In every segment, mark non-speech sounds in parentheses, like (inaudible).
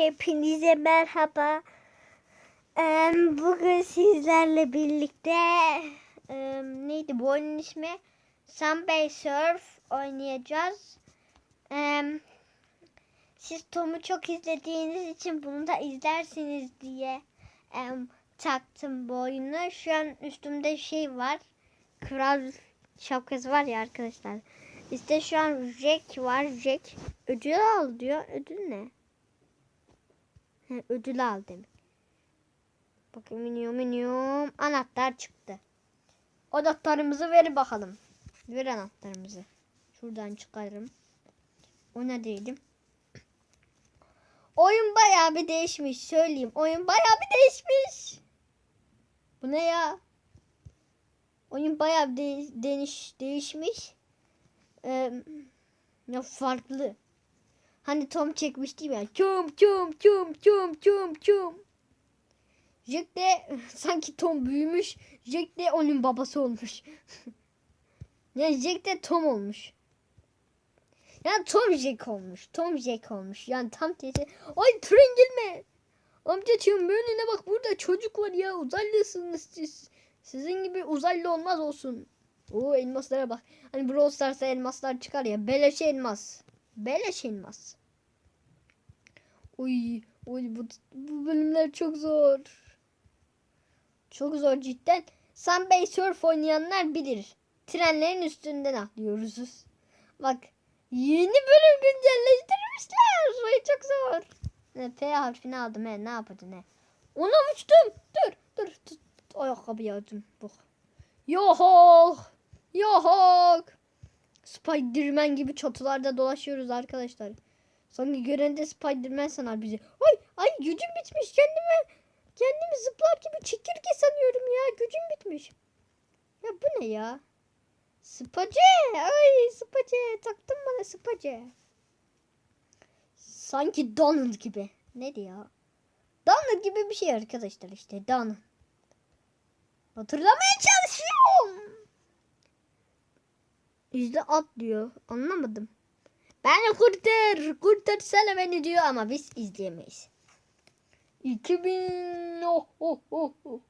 Hepinize merhaba. Bugün sizlerle birlikte neydi bu oyunun ismi? Sunbay Surf oynayacağız. Siz Tom'u çok izlediğiniz için bunu da izlersiniz diye taktım bu oyunu. Şu an üstümde şey var. Kral şapkası var ya arkadaşlar. İşte şu an Jack var. Jack ödül al diyor. Ödül ne? He, ödül al demek. Bakayım iniyorum. Anahtar çıktı. Anahtarımızı ver bakalım. Ver anahtarımızı. Şuradan çıkarım. O ne diyelim? Oyun bayağı bir değişmiş. Söyleyeyim. Oyun bayağı bir değişmiş. Bu ne ya? Oyun bayağı bir de- değiş değişmiş. Ee, ya farklı. Hani Tom çekmişti ya. Çum çum çum çum çum çum. Jack de (laughs) sanki Tom büyümüş. Jack de onun babası olmuş. (laughs) yani Jack de Tom olmuş. Yani Tom Jack olmuş. Tom Jack olmuş. Yani tam tersi. Ay tren gelme. Amcacığım önüne bak burada çocuk var ya. Uzaylısınız siz. Sizin gibi uzaylı olmaz olsun. Oo elmaslara bak. Hani Brawl Stars'ta elmaslar çıkar ya. Beleş elmas. Beleş elmas. Uy, uy bu, bu bölümler çok zor. Çok zor cidden. Sunbay Surf oynayanlar bilir. Trenlerin üstünden atlıyoruz. Bak yeni bölüm güncelleştirmişler. Ay çok zor. Ne, P harfini aldım he ne yapıyordun ne? Ona uçtum. Dur dur. dur. Ayakkabıyı aldım. Bak. Yok. Yok. Spiderman gibi çatılarda dolaşıyoruz arkadaşlar. Sanki gören de Spiderman sanar bizi. Ay ay gücüm bitmiş kendime. Kendimi zıplar gibi çekirge sanıyorum ya. Gücüm bitmiş. Ya bu ne ya? Spacı. Ay spacı. Taktın bana spacı. Sanki Donald gibi. Ne diyor? Donald gibi bir şey arkadaşlar işte. Donald. Hatırlamaya çalışıyorum. İşte at diyor. Anlamadım. Beni kurtar. Kurtarsana beni diyor ama biz izleyemeyiz. 2000 oh, oh, oh, oh.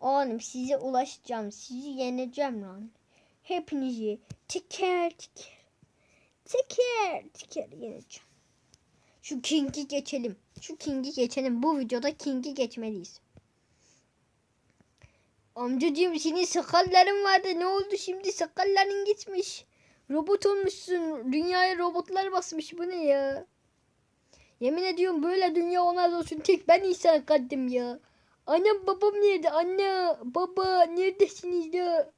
Oğlum size ulaşacağım. Sizi yeneceğim lan. Hepinizi teker teker. Teker teker yeneceğim. Şu King'i geçelim. Şu King'i geçelim. Bu videoda King'i geçmeliyiz. Amcacığım senin sakalların vardı. Ne oldu şimdi? Sakalların gitmiş. Robot olmuşsun. Dünyaya robotlar basmış. Bu ne ya? Yemin ediyorum böyle dünya olmaz olsun. Tek ben insan kaldım ya. Annem babam nerede? Anne baba neredesiniz ya?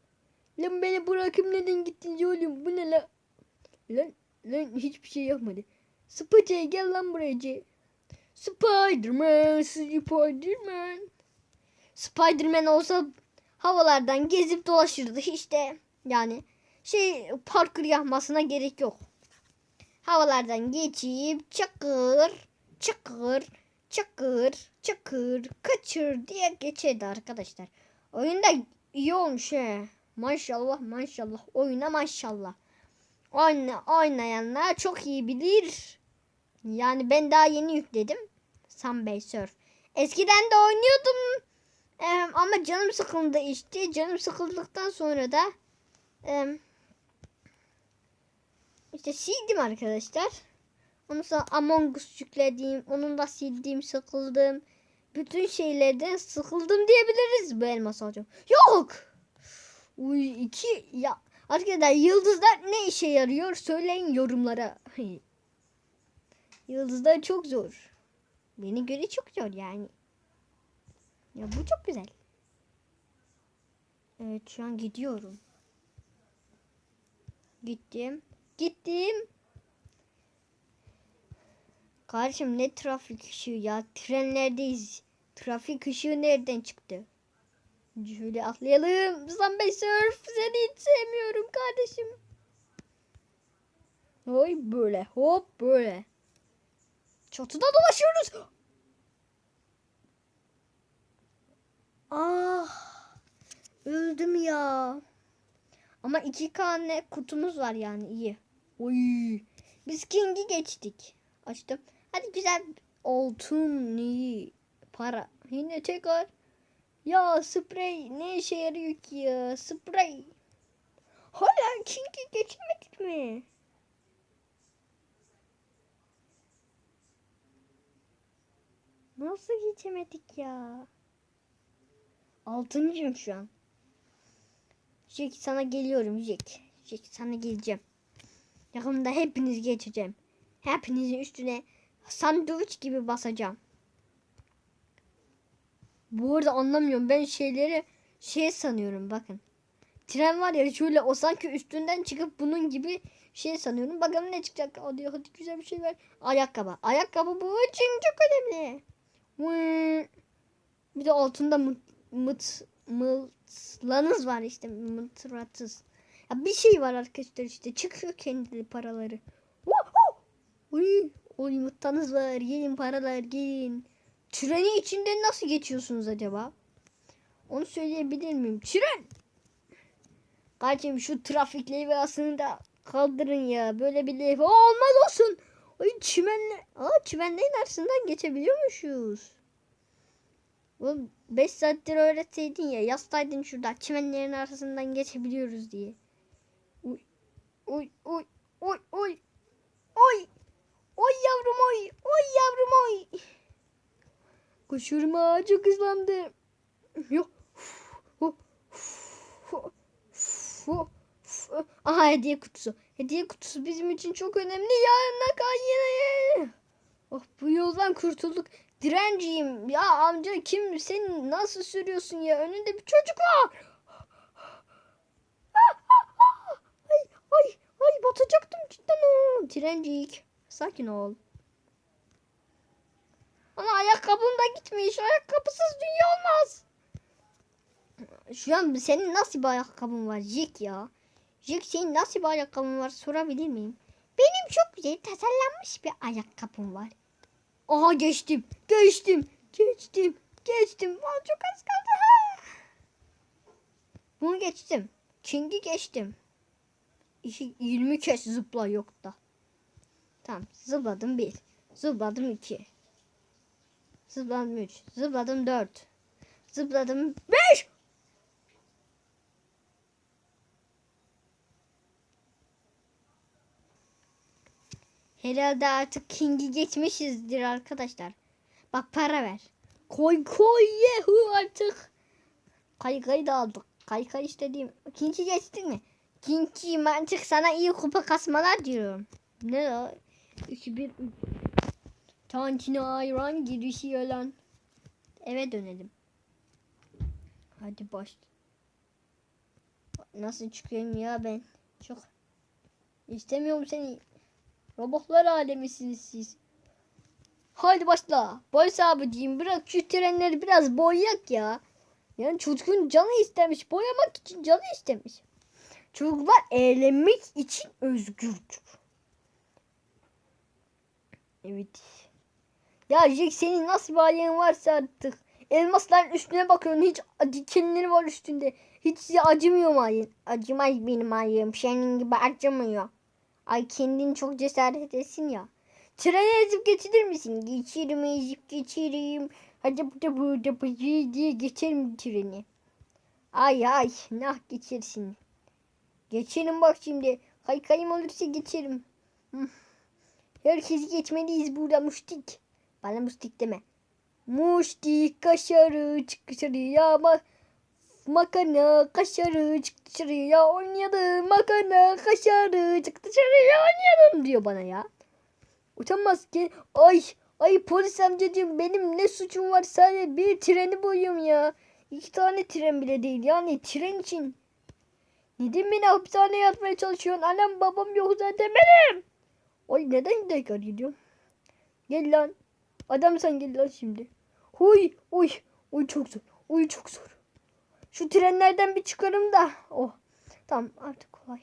Lan beni bırakıp neden gittiniz oğlum? Bu ne la? Lan, lan hiçbir şey yapmadı. Spacey gel lan buraya. C. Spiderman, Spiderman. Spiderman olsa havalardan gezip dolaşırdı işte. Yani şey parkur yapmasına gerek yok. Havalardan geçip çakır, çakır, çakır, çakır, kaçır diye geçerdi arkadaşlar. Oyunda iyi olmuş he. Maşallah maşallah. Oyuna maşallah. Oyna, oynayanlar çok iyi bilir. Yani ben daha yeni yükledim. Sunbay Surf. Eskiden de oynuyordum. Ee, ama canım sıkıldı işte. Canım sıkıldıktan sonra da e, işte sildim arkadaşlar. Ondan sonra Among Us yükledim. Onun da sildim, sıkıldım. Bütün şeylerden sıkıldım diyebiliriz. Bu elmas alacağım. Yok. Uy iki ya. Arkadaşlar yıldızlar ne işe yarıyor? Söyleyin yorumlara. (laughs) Yıldızlar çok zor. Beni göre çok zor yani. Ya bu çok güzel. Evet şu an gidiyorum. Gittim. Gittim. Kardeşim ne trafik ışığı ya. Trenlerdeyiz. Trafik ışığı nereden çıktı? Şöyle atlayalım. Sunbay Surf seni hiç sevmiyorum kardeşim. Oy böyle hop böyle. Çatıda dolaşıyoruz. Ah. Öldüm ya. Ama iki tane kutumuz var yani iyi. Oy. Biz King'i geçtik. Açtım. Hadi güzel altın neyi? Para. Yine tekrar. Ya sprey ne işe yarıyor ki ya? Sprey. Hala King'i geçmedik mi? Nasıl geçemedik ya? Altıncıyım şu an. Jack sana geliyorum Jack. Jack sana geleceğim. Yakında hepiniz geçeceğim. Hepinizin üstüne sandviç gibi basacağım. Bu arada anlamıyorum. Ben şeyleri şey sanıyorum bakın. Tren var ya şöyle o sanki üstünden çıkıp bunun gibi şey sanıyorum. Bakalım ne çıkacak. Hadi hadi güzel bir şey ver. Ayakkabı. Ayakkabı bu için çok önemli. Bir de altında mıt, mıt, mıtlanız var işte. Mıtratız. Ya bir şey var arkadaşlar işte. Çıkıyor kendi paraları. Uy, oy mıtlanız var. Gelin paralar gelin. Treni içinden nasıl geçiyorsunuz acaba? Onu söyleyebilir miyim? Tren! Kardeşim şu trafik levhasını da kaldırın ya. Böyle bir levha olmaz olsun. Ay çimenle, aa çimenlerin arasından geçebiliyormuşuz. Oğlum 5 saattir öğretseydin ya yazsaydın şurada çimenlerin arasından geçebiliyoruz diye. Uy uy uy uy oy oy yavrum oy oy yavrum oy. Koşuyorum aa, çok hızlandı. Yok. Aha hediye kutusu. Hediye kutusu bizim için çok önemli. Yarına kayın. Oh bu yoldan kurtulduk. Direnciyim. Ya amca kim sen nasıl sürüyorsun ya? Önünde bir çocuk var. Ay ay batacaktım cidden o. Direncik. Sakin ol. Ama ayakkabım da gitmiş. Ayakkabısız dünya olmaz. Şu an senin nasıl bir ayakkabın var Jack ya? Jack senin nasıl bir ayakkabın var sorabilir miyim? Benim çok güzel tasarlanmış bir ayakkabım var. Aha geçtim. Geçtim. Geçtim. Geçtim. Aa, çok az kaldı. Bunu geçtim. King'i geçtim. İşi 20 kez zıpla yok da. Tamam zıpladım 1. Zıpladım 2. Zıpladım 3. Zıpladım 4. Zıpladım 5. Herhalde artık King'i geçmişizdir arkadaşlar. Bak para ver. Koy koy yehu artık. Kaykayı da aldık. Kaykay istediğim. King'i geçtin mi? King'ciyim artık sana iyi kupa kasmalar diyorum. Ne o? 2 1 3. Tantine ayran girişi lan. Eve dönelim. Hadi baş. Nasıl çıkıyorum ya ben? Çok istemiyorum seni. Robotlar alemisiniz siz. Haydi başla. Polis abicim bırak şu trenleri biraz boyayak ya. Yani çocuğun canı istemiş. Boyamak için canı istemiş. Çocuklar eğlenmek için özgürdür. Evet. Ya Jack senin nasıl bir ayağın varsa artık. Elmasların üstüne bakıyorsun. Hiç dikenleri var üstünde. Hiç size acımıyor mu ayın? Acımaz benim ayağım. Senin gibi acımıyor. Ay kendin çok cesaret etsin ya. Treni ezip geçirir misin? Geçirim ezip geçirim. Hadi burada burada diye geçerim treni. Ay ay nah geçersin. Geçerim bak şimdi. Kaykayım olursa geçerim. Herkesi geçmeliyiz burada muştik. Bana muştik deme. Muştik kaşarı çık dışarıya ma makarna kaşarı çık dışarıya oynayalım makarna kaşarı çık dışarıya oynayalım diyor bana ya. Utanmaz ki ay ay polis amcacığım benim ne suçum var sadece bir treni boyuyorum ya. İki tane tren bile değil yani tren için. Neden beni hapishaneye atmaya çalışıyorsun? Annem babam yok zaten benim. Oy neden tekrar gidiyorum? Gel lan. Adam sen gel lan şimdi. Huy uy. Uy çok zor. Uy çok zor. Şu trenlerden bir çıkarım da. Oh. Tamam artık kolay.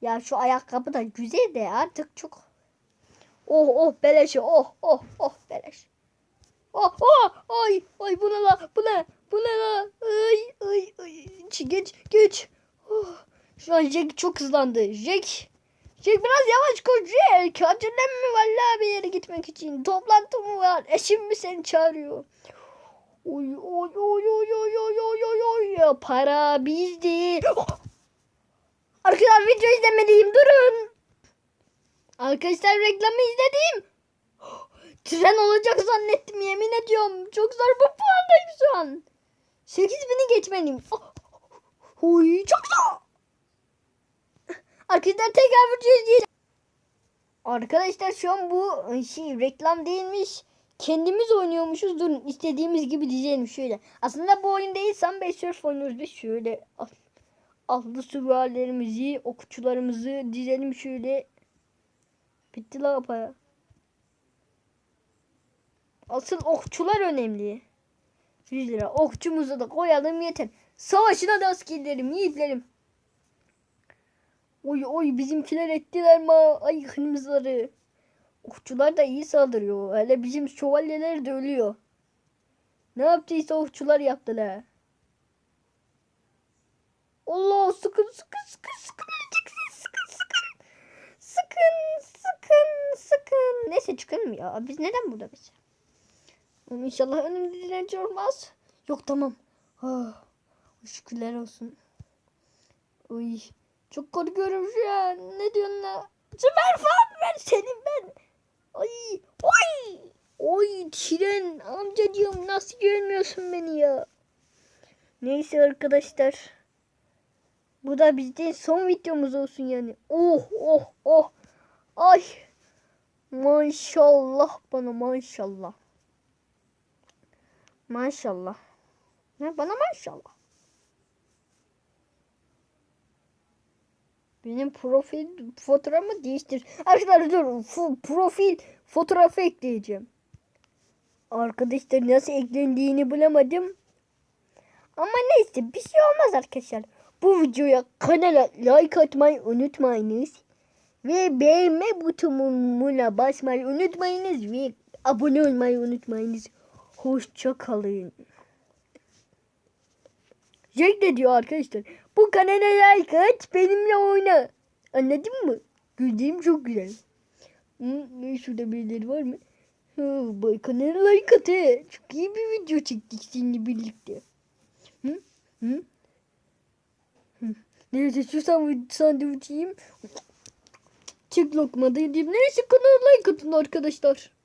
Ya şu ayakkabı da güzel de artık çok. Oh oh beleş oh oh oh beleş. Oh oh ay ay bu ne la bu ne bu ne la ay ay ay geç geç. Oh. Şu an Jack çok hızlandı. Jack Çek biraz yavaş koş Jack. Acelem mi var la bir yere gitmek için? Toplantı mı var? Eşim mi seni çağırıyor? Oy oy oy oy oy oy oy oy oy para bizde. Arkadaşlar video izlemeliyim durun. Arkadaşlar reklamı izledim. Tren olacak zannettim yemin ediyorum. Çok zor bu puandayım şu an. 8000'i geçmeliyim. Oy çok zor. Arkadaşlar tekrar video izleyeceğim. Arkadaşlar şu an bu şey reklam değilmiş. Kendimiz oynuyormuşuz. Durun istediğimiz gibi dizelim şöyle. Aslında bu oyun değil Sunbase Surf oynuyoruz biz. Şöyle atlı süvarilerimizi, okçularımızı dizelim şöyle. Bitti la para. Asıl okçular önemli. 100 lira. Okçumuzu da koyalım yeter. Savaşına da askerlerim, yiğitlerim. Oy oy bizimkiler ettiler ma. Ay kırmızıları. Okçular da iyi saldırıyor. Hele bizim şövalyeler de ölüyor. Ne yaptıysa okçular yaptılar. Allah sıkın sıkın sıkın sıkın öleceksin sıkın sıkın. Sıkın sıkın sıkın. Neyse çıkalım ya. Biz neden burada biz? İnşallah önümde direnci olmaz. Yok tamam. Ah, şükürler olsun. Uy. Çok korkuyorum şu an. Ne diyorsun la? Süper fan ver senin ben. Ay. Oy. Oy tren amca diyorum nasıl görmüyorsun beni ya. Neyse arkadaşlar. Bu da bizde son videomuz olsun yani. Oh oh oh. Ay. Maşallah bana maşallah. Maşallah. Ne bana maşallah. Benim profil fotoğrafımı değiştir. Arkadaşlar dur. Profil fotoğrafı ekleyeceğim. Arkadaşlar nasıl eklendiğini bulamadım. Ama neyse bir şey olmaz arkadaşlar. Bu videoya kanala like atmayı unutmayınız. Ve beğenme butonuna basmayı unutmayınız. Ve abone olmayı unutmayınız. Hoşça kalın. Jack de diyor arkadaşlar. Bu kanala like at benimle oyna. Anladın mı? Güldüğüm çok güzel. Ne şurada birileri var mı? Bay kanala like at he. Çok iyi bir video çektik seninle birlikte. Hı? Hı? Neyse şu sandviç yiyeyim. Çek lokma da yiyeyim. Neyse kanala like atın arkadaşlar.